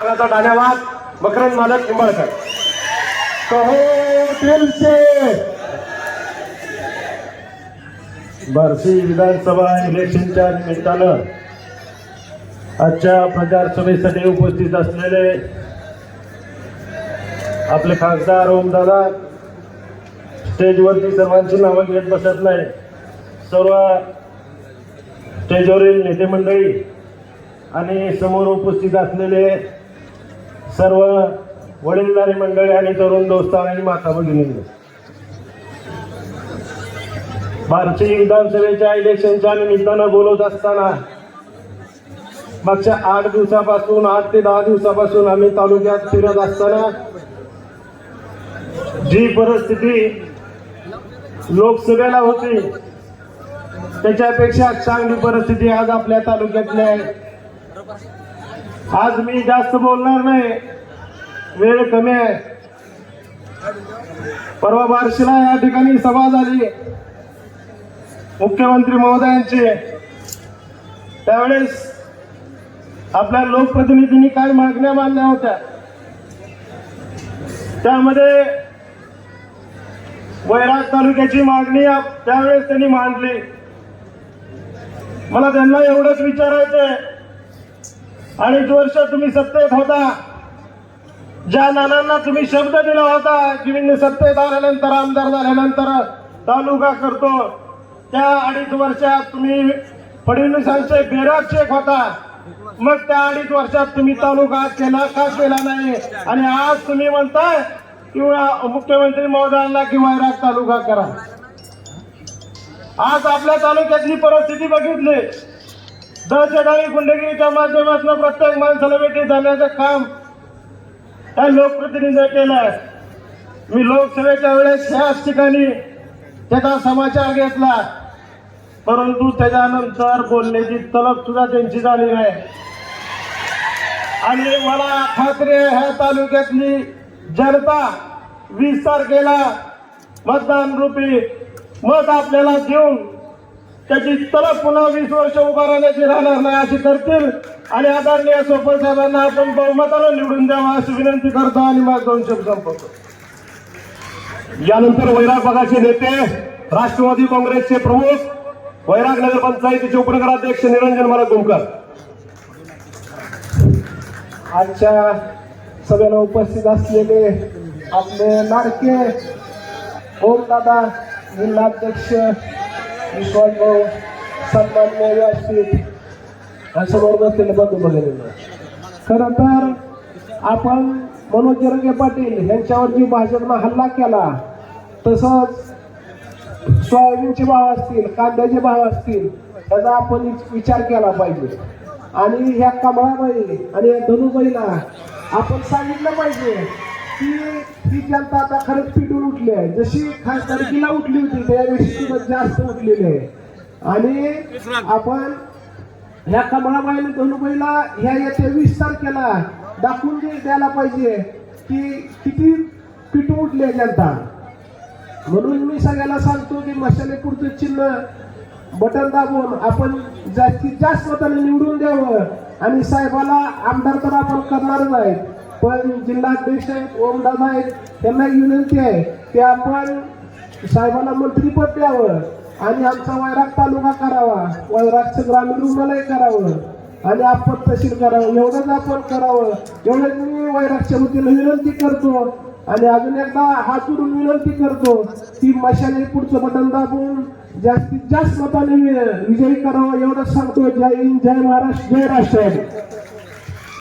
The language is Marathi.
चा धन्यवाद मकरंद मालक निंबाळकर कहो दिल से. बार्शी विधानसभा इलेक्शनच्या निमित्तानं आजच्या प्रचार सभेसाठी उपस्थित असलेले आपले खासदार ओमदादा स्टेजवरती सर्वांची नावं घेत बसत नाही. सर्व स्टेजवरील नेते मंडळी आणि समोर उपस्थित असलेले सर्व वडीलधारी मंडळी आणि तरुण दोस्त आणि माता भगिनी. भारतीय विधानसभेच्या इलेक्शनच्या निमित्तानं बोलत असताना मागच्या आठ दिवसापासून आठ ते दहा दिवसापासून आम्ही तालुक्यात फिरत असताना जी परिस्थिती लोकसभेला होती त्याच्यापेक्षा चांगली परिस्थिती आज आपल्या तालुक्यातली आहे. आज मी जास्त बोलणार नाही. वेळ कमी आहे. परवा बारशीला या ठिकाणी सभा झाली. मुख्यमंत्री महोदयांची. त्यावेळेस आपल्या लोकप्रतिनिधींनी काय मागण्या मांडल्या होत्या? त्यामध्ये वैराग तालुक्याची मागणी त्यावेळेस त्यांनी मांडली. मला त्यांना एवढंच विचारायचंय. अडीच वर्ष तुम्ही सत्तेत होता. ज्या नानांना तुम्ही शब्द दिला होता की मी सत्तेत आल्यानंतर आमदार झाल्यानंतर तालुका करतो. त्या अडीच वर्षात तुम्ही फडणवीसांचे चेक होता. मग त्या अडीच वर्षात तुम्ही तालुका केला का केला नाही? आणि आज तुम्ही म्हणताय किंवा मुख्यमंत्री महोदयांना की वैराग तालुका करा. आज आपल्या तालुक्यातली परिस्थिती बघितली. दहशतवादी गुंडगिरीच्या माध्यमातून प्रत्येक माणसाला भेटी जाण्याचं काम त्या लोकप्रतिनिधी केलं मी लोकसभेच्या वेळेस ह्याच ठिकाणी त्याचा समाचार घेतला. परंतु त्याच्यानंतर बोलण्याची तलब सुद्धा त्यांची झाली नाही. आणि मला खात्री आहे ह्या तालुक्यातली जनता वीस तारखेला मतदान रूपी मत आपल्याला देऊन त्याची तलब पुन्हा वीस वर्ष उभा राहण्याची राहणार नाही अशी करतील. आणि आदरणीय सोपल साहेबांना आपण बहुमताला निवडून द्यावा अशी विनंती करतो आणि माझ दोन शब्द संपवतो. यानंतर वैराग नेते राष्ट्रवादी काँग्रेसचे प्रमुख वैराग नगर पंचायतीचे उपनगराध्यक्ष निरंजन मला गुमकर आजच्या सभेला उपस्थित असलेले आपले लाडके ओमदादा जिल्हाध्यक्ष विश्वास भाऊ सन्मान्य व्यासपीठ समोर बसलेले बंधू भगिनी खरं तर आपण मनोज जरंगे पाटील यांच्यावर जी भाजपनं हल्ला केला तसंच सोयाबीनचे भाव असतील कांद्याचे भाव असतील त्याचा आपण विचार केला पाहिजे आणि ह्या कमळाबाई आणि या धनुबाईला आपण सांगितलं पाहिजे की ती जनता आता खरंच पिटून उठली आहे. जशी खासदारकीला उठली होती त्यावेळी ती जास्त उठलेली आहे. आणि आपण ह्या कमळाबाईने धनुबाईला ह्या येत्या वीस तारखेला दाखवून दे- द्यायला पाहिजे की किती पिटून उठली आहे जनता. म्हणून मी सगळ्याला सांगतो की मशाले पुढचं चिन्ह बटन दाबून आपण जास्तीत जास्त मताने निवडून द्यावं. आणि साहेबाला आमदार तर आपण करणारच आहे पण जिल्हाध्यक्ष आहेत ओमदादा आहेत त्यांना विनंती आहे की आपण साहेबांना मंत्रीपद द्यावं आणि आमचा वैराग तालुका करावा वैरागचं ग्रामीण रुग्णालय करावं आणि आपण तहसील करावं. एवढंच आपण करावं. एवढंच मी वैरागच्या वतीनं विनंती करतो आणि अजून एकदा हात उडून विनंती करतो की मशाने पुढचं बटन दाबून जास्तीत जास्त मताने विजयी करावं एवढंच सांगतो. जय हिंद जय महाराष्ट्र जय राष्ट्र